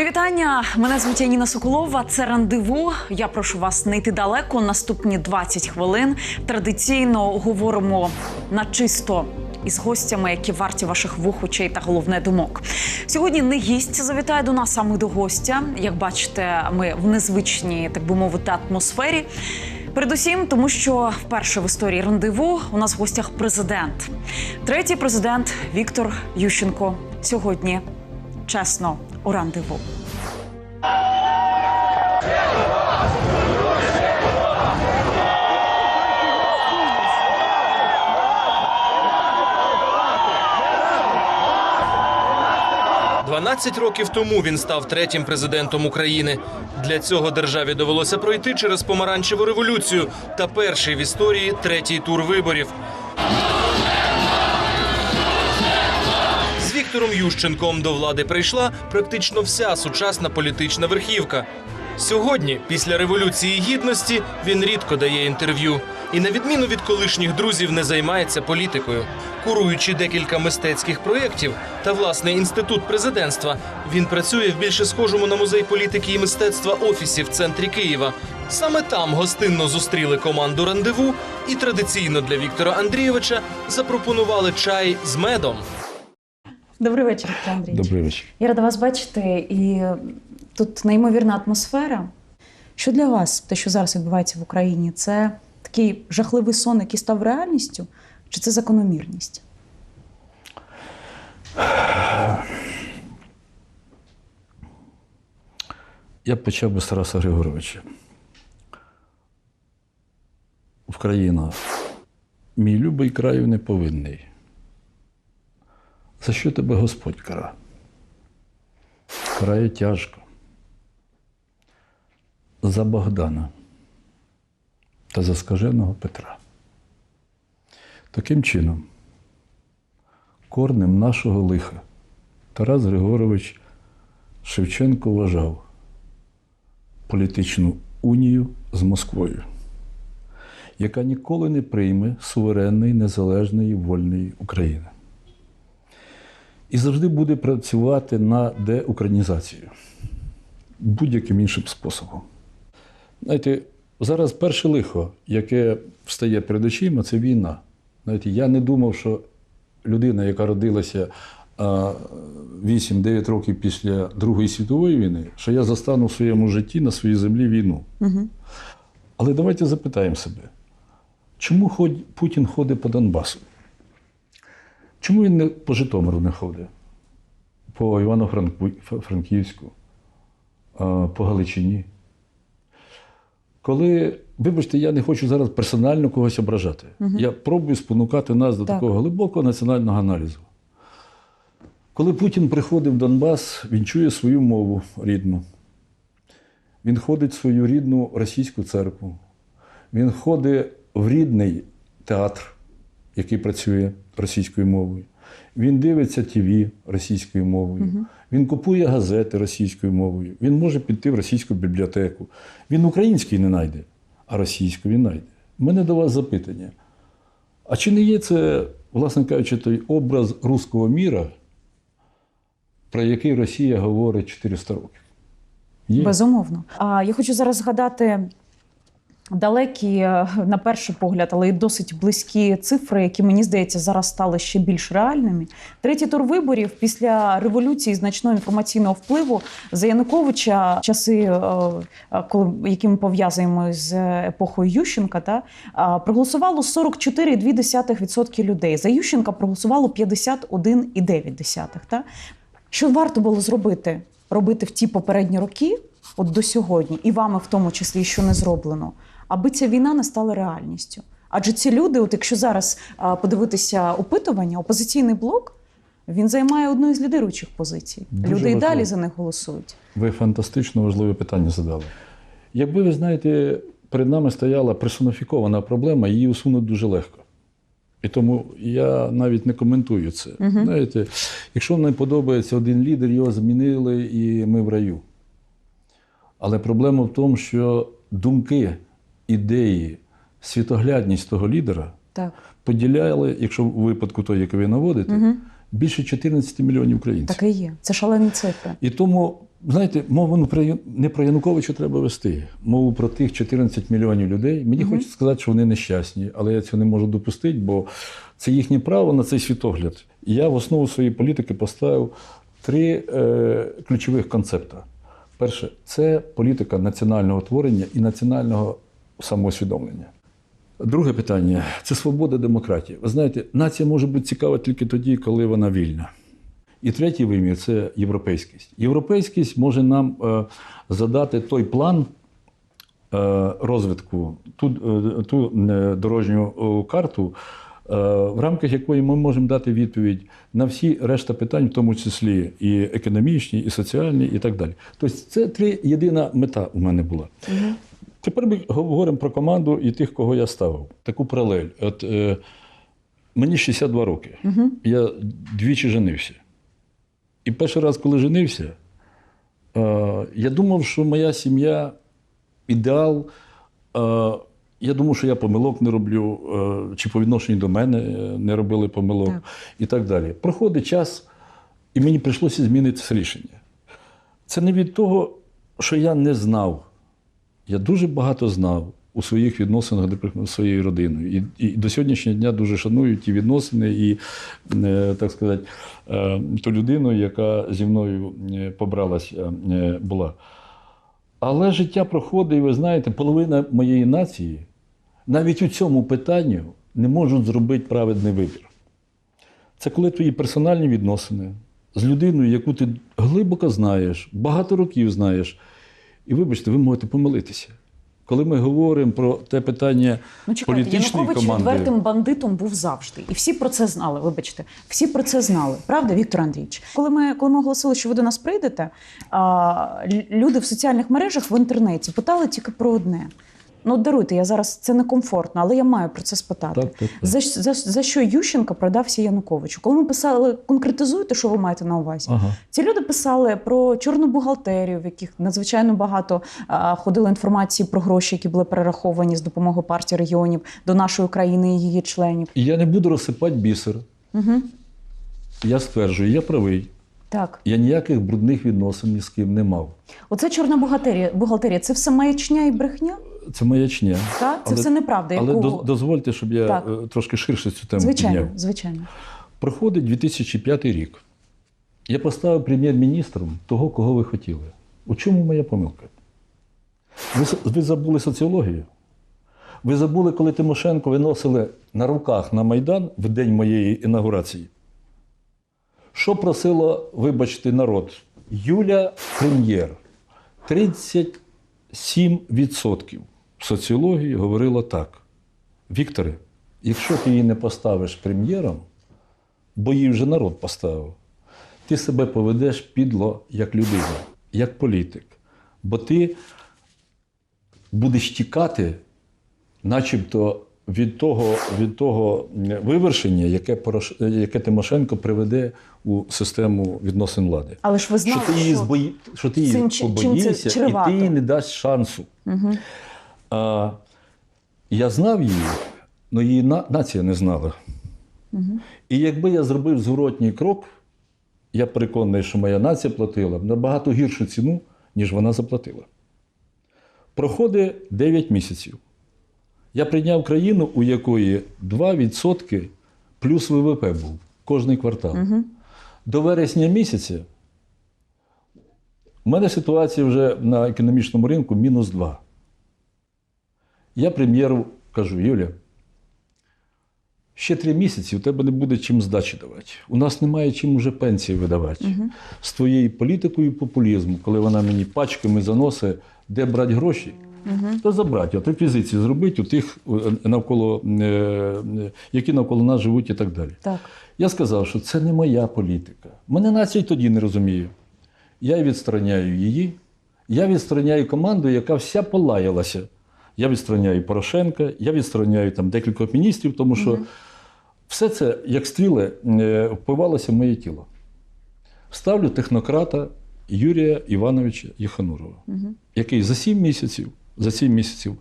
Мої вітання. Мене звуть Яніна Соколова. Це рандеву. Я прошу вас не йти далеко. Наступні 20 хвилин. Традиційно говоримо на чисто. Із гостями, які варті ваших вух, очей та головне думок. Сьогодні не гість завітає до нас, а ми до гостя. Як бачите, ми в незвичній, так би мовити, атмосфері. Передусім, тому що вперше в історії рандеву у нас в гостях президент. Третій президент Віктор Ющенко. Сьогодні чесно у рандеву. – 12 років тому він став третім президентом України. Для цього державі довелося пройти через помаранчеву революцію та перший в історії третій тур виборів. Віктором Ющенком до влади прийшла практично вся сучасна політична верхівка. Сьогодні, після революції гідності, він рідко дає інтерв'ю і, на відміну від колишніх друзів, не займається політикою. Куруючи декілька мистецьких проєктів та власний інститут президентства, він працює в більше схожому на музей політики і мистецтва офісі в центрі Києва. Саме там гостинно зустріли команду рандеву і традиційно для Віктора Андрійовича запропонували чай з медом. Добрий вечір, Андрійович. Добрий вечір. Я рада вас бачити, і тут неймовірна атмосфера. Що для вас, те, що зараз відбувається в Україні, це такий жахливий сон, який став реальністю, чи це закономірність? Я б почав би з Тараса Григоровича. Україна, мій любий краю не повинний. За що тебе Господь кара? Карає тяжко. За Богдана та за скаженого Петра. Таким чином, корнем нашого лиха Тарас Григорович Шевченко вважав політичну унію з Москвою, яка ніколи не прийме суверенної, незалежної, вольної України. І завжди буде працювати на деукраїнізацію будь-яким іншим способом. Знаєте, зараз перше лихо, яке встає перед очима, це війна. Знаєте, я не думав, що людина, яка родилася 8-9 років після Другої світової війни, що я застану в своєму житті на своїй землі війну. Угу. Але давайте запитаємо себе, чому Путін ходить по Донбасу? Чому він не по Житомиру не ходить? По Івано-Франківську, по Галичині? Коли, вибачте, я не хочу зараз персонально когось ображати. Я пробую спонукати нас до Так. такого глибокого національного аналізу. Коли Путін приходить в Донбас, він чує свою мову рідну. Він ходить в свою рідну російську церкву. Він ходить в рідний театр, який працює російською мовою. Він дивиться ТВ російською мовою. Він купує газети російською мовою. Він може піти в російську бібліотеку. Він український не знайде, а російську він знайде. У мене до вас запитання. А чи не є це, власне кажучи, той образ руського міра, про який Росія говорить 400 років? Є. Безумовно. А я хочу зараз згадати далекі, е, на перший погляд, але й досить близькі цифри, які мені здається зараз стали ще більш реальними. Третій тур виборів після революції значного інформаційного впливу за Януковича, часи, е, е, коли які ми пов'язуємо з епохою Ющенка, та проголосувало 44,2% людей. За Ющенка проголосувало 51,9%. Та? Що варто було зробити? Робити в ті попередні роки, от до сьогодні, і вами в тому числі, що не зроблено, аби ця війна не стала реальністю. Адже ці люди, от якщо зараз подивитися опитування, опозиційний блок, він займає одну із лідируючих позицій. Дуже люди і далі за них голосують. Ви фантастично важливе питання задали. Якби ви знаєте, перед нами стояла персоніфікована проблема, її усунути дуже легко. І тому я навіть не коментую це. Знаєте, якщо не подобається один лідер, його змінили і ми в раю. Але проблема в тому, що думки, ідеї, світоглядність того лідера Так. поділяли, якщо в випадку той, який ви наводите, більше 14 мільйонів українців. Так і є. Це шалені цифри. І тому, знаєте, мову не про, Януковича треба вести, мову про тих 14 мільйонів людей. Мені хочеться сказати, що вони нещасні, але я цього не можу допустити, бо це їхнє право на цей світогляд. І я в основу своєї політики поставив три е, ключових концепта. Перше, це політика національного творення і національного самоусвідомлення. Друге питання це свобода демократія. Ви знаєте, нація може бути цікава тільки тоді, коли вона вільна. І третій вимір це європейськість. Європейськість може нам е, задати той план е, розвитку, ту, е, ту дорожню карту, е, в рамках якої ми можемо дати відповідь на всі решта питань, в тому числі і економічні, і соціальні, і так далі. Тобто це три єдина мета у мене була. Тепер ми говоримо про команду і тих, кого я ставив. Таку паралель. От, е, мені 62 роки. Я двічі женився. І перший раз, коли женився, е, я думав, що моя сім'я ідеал. Е, я думав, що я помилок не роблю, е, чи по відношенню до мене е, не робили помилок Так. і так далі. Проходить час, і мені прийшлося змінити це рішення. Це не від того, що я не знав. Я дуже багато знав у своїх відносинах зі своєю родиною. І, і до сьогоднішнього дня дуже шаную ті відносини і, е, так сказати, е, ту людину, яка зі мною е, побралася, була. Але життя проходить, і ви знаєте, половина моєї нації навіть у цьому питанні не можуть зробити праведний вибір. Це коли твої персональні відносини з людиною, яку ти глибоко знаєш, багато років знаєш. І вибачте, ви можете помилитися. Коли ми говоримо про те питання Ну, чекайте, політичної Янукович команди, відвертим бандитом був завжди. І всі про це знали, вибачте. Всі про це знали. Правда, Віктор Андрійович? Коли ми, коли ми оголосили, що ви до нас прийдете, а, люди в соціальних мережах в інтернеті питали тільки про одне. Ну, даруйте, я зараз це некомфортно, але я маю про це спитати. Так, так, так. За, за, за що Ющенка продався Януковичу? Коли ми писали, конкретизуйте, що ви маєте на увазі. Ага. Ці люди писали про чорну бухгалтерію, в яких надзвичайно багато а, ходило інформації про гроші, які були перераховані з допомогою партії регіонів до нашої країни і її членів. Я не буду розсипати бісер. Угу. Я стверджую, я правий. Так, Я ніяких брудних відносин ні з ким не мав. оце чорна бухгалтерія. Бухгалтерія це все маячня і брехня. Це маячня. Так, це Але- все неправда. Але яку... доз- дозвольте, щоб я Так. е, трошки ширше цю тему звичайно, підняв. звичайно. Проходить 2005 рік. Я поставив прем'єр-міністром того, кого ви хотіли. У чому моя помилка? Ви, ви забули соціологію? Ви забули, коли Тимошенко виносили на руках на Майдан в день моєї інаугурації? Що просило, вибачте, народ? Юля прем'єр. 37% соціології говорило так. Вікторе, якщо ти її не поставиш прем'єром, бо її вже народ поставив, ти себе поведеш підло як людина, як політик. Бо ти будеш тікати, начебто, від того, від того вивершення, яке, Порош... яке Тимошенко приведе у систему відносин влади. Але ж ви Що ти її, збої... що ти її побоїшся, і ти їй не дасть шансу. Угу. А, я знав її, але її на... нація не знала. І якби я зробив зворотній крок, я переконаний, що моя нація платила б набагато гіршу ціну, ніж вона заплатила. Проходить 9 місяців. Я прийняв країну, у якої 2% плюс ВВП був кожний квартал. До вересня місяця у мене ситуація вже на економічному ринку мінус 2. Я прем'єру кажу, Юля, ще три місяці у тебе не буде чим здачі давати. У нас немає чим уже пенсії видавати. З твоєю політикою популізму, коли вона мені пачками заносить, де брати гроші, то забрати, от реквізиції зробити у тих, е, навколо, е, е, які навколо нас живуть і так далі. Так. Я сказав, що це не моя політика. Мене нація тоді не розуміє. Я відстраняю її, Я відстороняю команду, яка вся полаялася. Я відстороняю Порошенка, я відстороняю там декількох міністрів, тому що все це, як стріли, е, впивалося в моє тіло. Ставлю технократа Юрія Івановича Єханурова, який за сім місяців, за сім місяців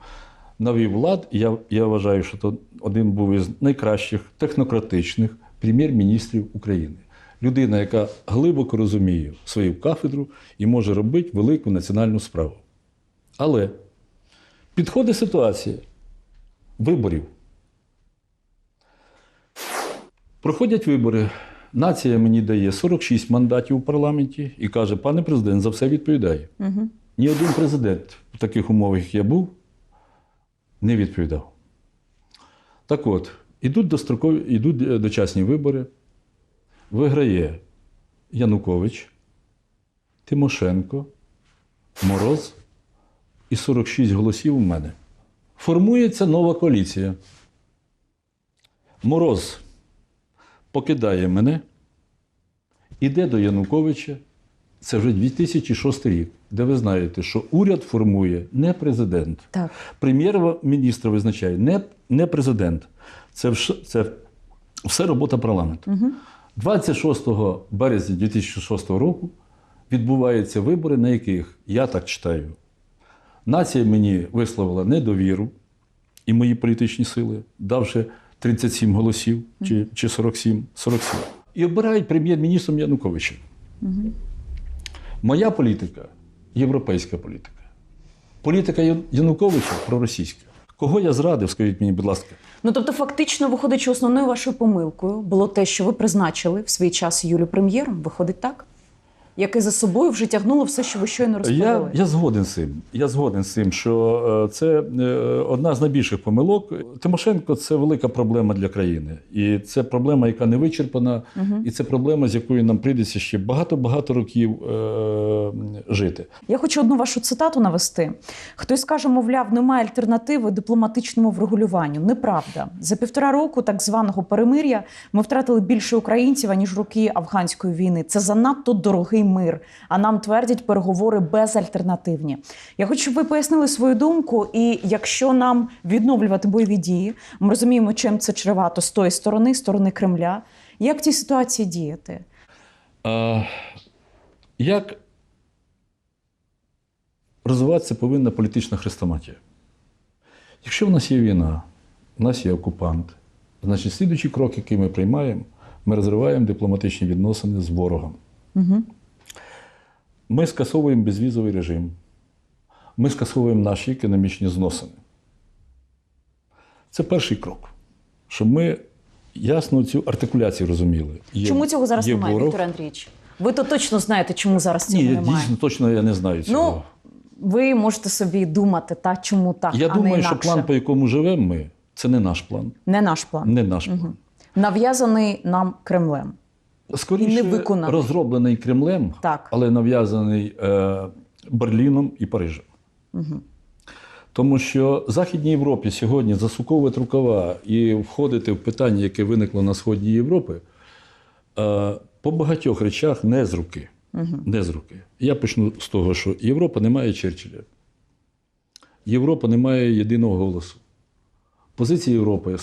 навів лад. І Я, я вважаю, що то один був із найкращих технократичних прем'єр-міністрів України. Людина, яка глибоко розуміє свою кафедру і може робити велику національну справу. Але підходить ситуація виборів. Проходять вибори. Нація мені дає 46 мандатів у парламенті і каже: пане президент, за все відповідає. Угу. Ні один президент в таких умовах, як я був, не відповідав. Так от, ідуть дострокові, ідуть дочасні вибори, виграє Янукович, Тимошенко, Мороз і 46 голосів у мене. Формується нова коаліція. Мороз покидає мене, іде до Януковича. Це вже 2006 рік, де ви знаєте, що уряд формує не президент. Так. Прем'єр-міністр визначає не, не президент. Це, вш- це все робота парламенту. 26 березня 2006 року відбуваються вибори, на яких я так читаю. Нація мені висловила недовіру і мої політичні сили, давши 37 голосів чи, чи 47, 47. І обирають прем'єр-міністром Януковича. Моя політика європейська політика. Політика Януковича проросійська. Кого я зрадив, скажіть мені, будь ласка. Ну тобто, фактично, виходить, що основною вашою помилкою було те, що ви призначили в свій час Юлю прем'єром. Виходить так? Яке за собою вже тягнуло все, що ви щойно розповіли. Я, я згоден з цим. Я згоден з цим, що е, це е, одна з найбільших помилок. Тимошенко це велика проблема для країни. І це проблема, яка не вичерпана, і це проблема, з якою нам прийдеться ще багато-багато років е, жити. Я хочу одну вашу цитату навести. Хтось каже, мовляв, немає альтернативи дипломатичному врегулюванню. Неправда. За півтора року так званого перемир'я ми втратили більше українців, аніж роки афганської війни. Це занадто дорогий мир. А нам твердять переговори безальтернативні. Я хочу, щоб ви пояснили свою думку. І якщо нам відновлювати бойові дії, ми розуміємо, чим це чревато з тої сторони, сторони Кремля. Як в цій ситуації діяти? А, як розвиватися повинна політична хрестоматія? Якщо в нас є війна, в нас є окупант, значить, слідуючий крок, який ми приймаємо, ми розриваємо дипломатичні відносини з ворогом. Угу. Ми скасовуємо безвізовий режим, ми скасовуємо наші економічні зносини. Це перший крок, щоб ми ясно цю артикуляцію розуміли. Є- Чому цього зараз немає, ворог. Віктор Андрійович? Ви то точно знаєте, чому зараз цього Ні, немає. дійсно точно я не знаю цього. Ну, ви можете собі думати, та чому так, я а думаю, не що план, по якому живемо ми, це не наш план. Не наш план. Не наш план. Нав'язаний нам Кремлем. Скоріше І не виконаний. розроблений Кремлем, Так. але нав'язаний е, Берліном і Парижем. Тому що Західній Європі сьогодні засуковувати рукава і входити в питання, яке виникло на сході Європи, е, по багатьох речах не з руки. Не з руки. Я почну з того, що Європа не має Черчилля. Європа не має єдиного голосу. Позиція Європи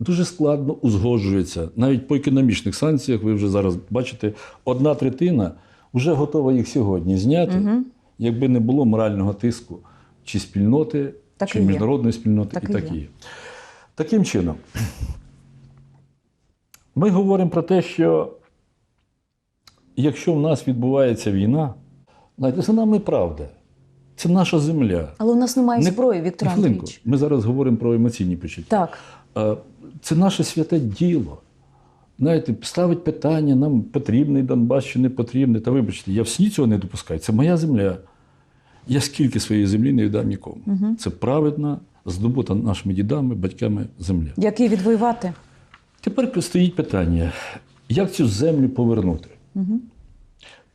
дуже складно узгоджується. Навіть по економічних санкціях, ви вже зараз бачите, одна третина вже готова їх сьогодні зняти, якби не було морального тиску чи спільноти, Так чи міжнародної спільноти, Так і і так є. Таким чином, ми говоримо про те, що якщо в нас відбувається війна, знаєте, це нам і правда. Це наша земля. Але у нас немає Не- зброї, Віктор Андрійович. Ми зараз говоримо про емоційні почуття. Так. Е, Це наше святе діло. Знаєте, ставить питання, нам потрібний Донбас чи не потрібний. Та вибачте, я в сні цього не допускаю. Це моя земля. Я скільки своєї землі не віддам нікому. Це праведна, здобута нашими дідами, батьками земля. Як її відвоювати? Тепер стоїть питання, як цю землю повернути?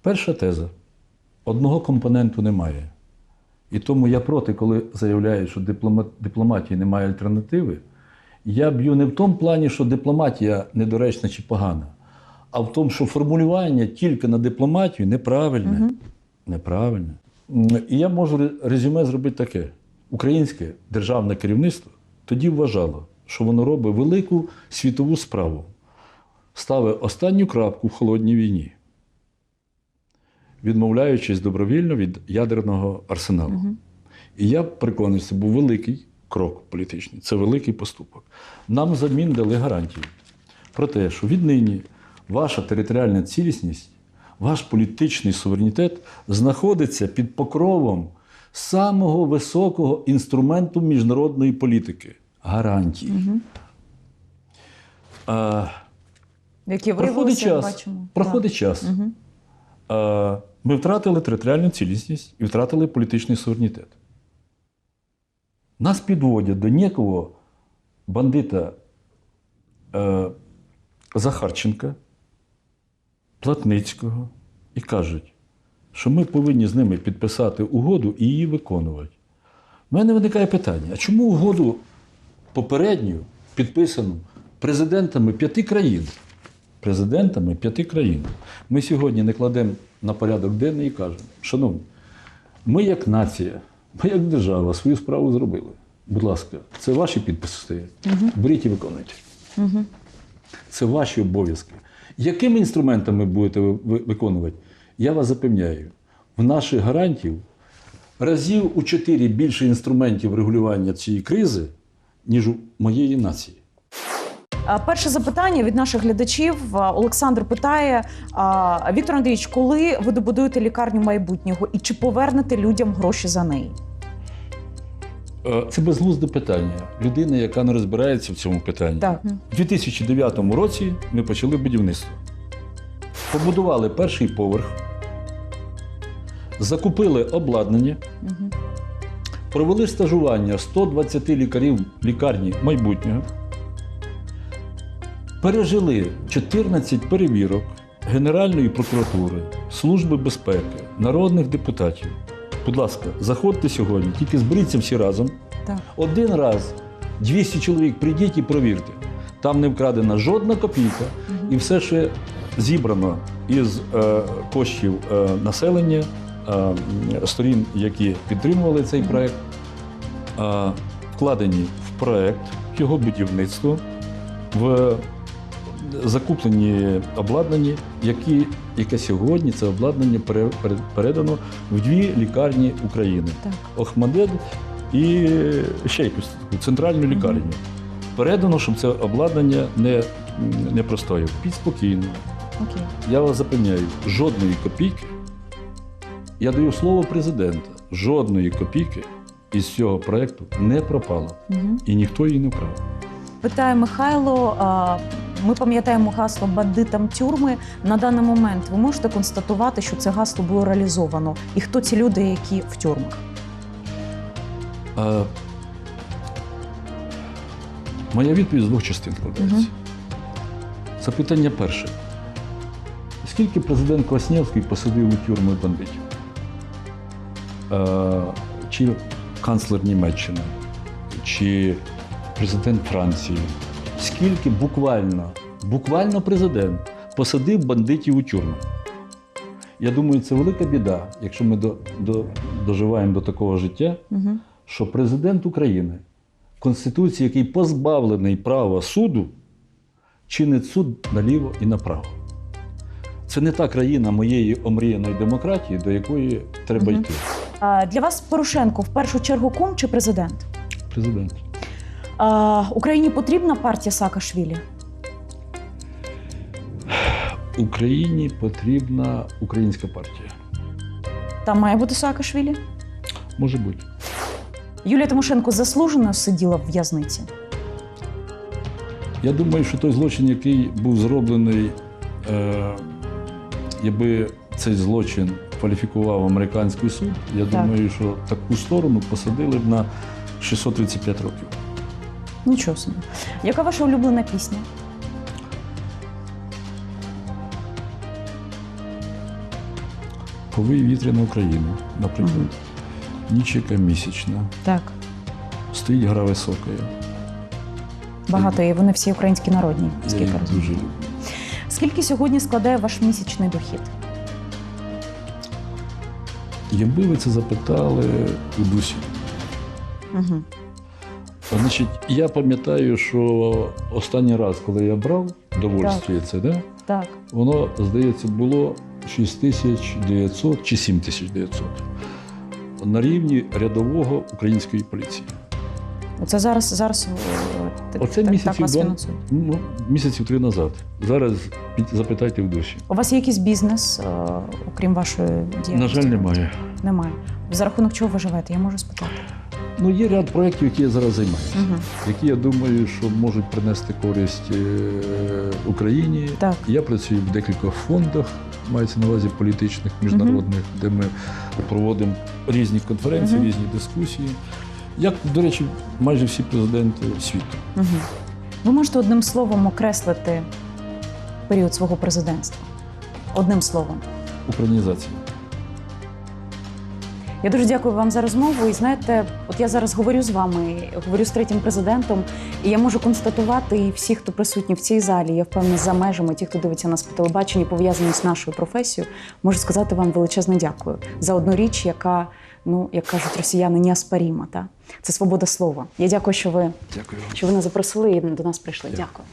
Перша теза: одного компоненту немає. І тому я проти, коли заявляють, що диплома- дипломатії немає альтернативи. Я б'ю не в тому плані, що дипломатія недоречна чи погана, а в тому, що формулювання тільки на дипломатію неправильне. Неправильне. І я можу резюме зробити таке: українське державне керівництво тоді вважало, що воно робить велику світову справу, ставить останню крапку в холодній війні, відмовляючись добровільно від ядерного арсеналу. І я переконаний, це був великий крок політичний, це великий поступок. Нам замін дали гарантії про те, що віднині ваша територіальна цілісність, ваш політичний суверенітет знаходиться під покровом самого високого інструменту міжнародної політики гарантії. А, Які проходить час. бачимо. Проходить час. А, ми втратили територіальну цілісність і втратили політичний суверенітет. Нас підводять до ніякого бандита е, Захарченка, Платницького і кажуть, що ми повинні з ними підписати угоду і її виконувати. У мене виникає питання: а чому угоду попередню підписану президентами п'яти країн? Президентами п'яти країн. Ми сьогодні не кладемо на порядок денний і кажемо, шановні, ми як нація, ми як держава свою справу зробили. Будь ласка, це ваші підписи стоять. Беріть і виконуйте. Це ваші обов'язки. Якими інструментами будете ви ви- виконувати? Я вас запевняю, в наших гарантів разів у чотири більше інструментів регулювання цієї кризи, ніж у моєї нації. Перше запитання від наших глядачів. Олександр питає: Віктор Андрійович, коли ви добудуєте лікарню майбутнього і чи повернете людям гроші за неї? Е, Це безглузде питання. Людина, яка не розбирається в цьому питанні. Так. У 2009 році ми почали будівництво. Побудували перший поверх, закупили обладнання, провели стажування 120 лікарів лікарні майбутнього, пережили 14 перевірок Генеральної прокуратури, Служби безпеки, народних депутатів. Будь ласка, заходьте сьогодні, тільки зберіться всі разом. Так. Один раз 200 чоловік прийдіть і провірте. Там не вкрадена жодна копійка, і все ще зібрано із е, коштів е, населення, е, сторін, які підтримували цей проект, е, вкладені в проект, в його будівництво, в закуплені обладнання, які, яке сьогодні це обладнання пере- пере- передано в дві лікарні України. Так. Охмадед і ще якусь таку центральну лікарню. Передано, щоб це обладнання не, не простояло. Піть спокійно. Окей. Я вас запевняю, жодної копійки. Я даю слово президента, жодної копійки із цього проєкту не пропало. Мгм. І ніхто її не вкрав. Питає Михайло. а, Ми пам'ятаємо гасло бандитам тюрми. На даний момент ви можете констатувати, що це гасло було реалізовано, і хто ці люди, які в тюрмах? А, моя відповідь з двох частин складається. Мгм. Запитання перше. Скільки президент Квасневський посадив у тюрми бандитів? Е, чи канцлер Німеччини, чи президент Франції? Скільки буквально, буквально президент посадив бандитів у тюрми? Я думаю, це велика біда, якщо ми до, до, доживаємо до такого життя, Угу. що президент України, Конституції, який позбавлений права суду, чинить суд наліво і направо. Це не та країна моєї омріяної демократії, до якої треба Мгм. йти. А, Для вас Порошенко в першу чергу кум чи президент? Президент. А, Україні потрібна партія Саакашвілі? Україні потрібна українська партія. Там має бути Саакашвілі? Може бути. Юлія Тимошенко заслужено сиділа в в'язниці. Я думаю, що той злочин, який був зроблений, е, якби цей злочин кваліфікував американський суд, я Так. думаю, що таку сторону посадили б на 635 років. Нічого собі. Яка ваша улюблена пісня? Повий вітря на Україну, наприклад. Ніч яка місячна. Так. Стоїть гра висока. Багато є, вони всі українські народні. Я Скільки їх дуже люблю. Скільки сьогодні складає ваш місячний дохід? Якби ви це запитали у Дусі. Угу. Значить, я пам'ятаю, що останній раз, коли я брав довольстві це, да, Так. воно, здається, було 6900 чи 7900 на рівні рядового української поліції. Оце зараз зараз е, так- Оце так, так місяців, вас два, ну, місяців три назад. Зараз запитайте в душі. У вас є якийсь бізнес, е, окрім вашої діяльності? На жаль, немає. Немає. За рахунок чого ви живете? Я можу спитати. Ну, є ряд проєктів, які я зараз займаюся, Угу. які я думаю, що можуть принести користь е, Україні. Так. Я працюю в декількох фондах, мається на увазі політичних, міжнародних, де ми проводимо різні конференції, Мгм. різні дискусії. Як, до речі, майже всі президенти світу. Угу. Ви можете одним словом окреслити період свого президентства? Одним словом. Українізація. Я дуже дякую вам за розмову. І знаєте, от я зараз говорю з вами, говорю з третім президентом, і я можу констатувати, і всі, хто присутні в цій залі, я впевнена, за межами, ті, хто дивиться нас по телебаченню, пов'язані з нашою професією, можу сказати вам величезне дякую за одну річ, яка, ну як кажуть росіяни, неоспоріма. Та це свобода слова. Я дякую, що ви Дякую що ви нас запросили і до нас прийшли. Дякую.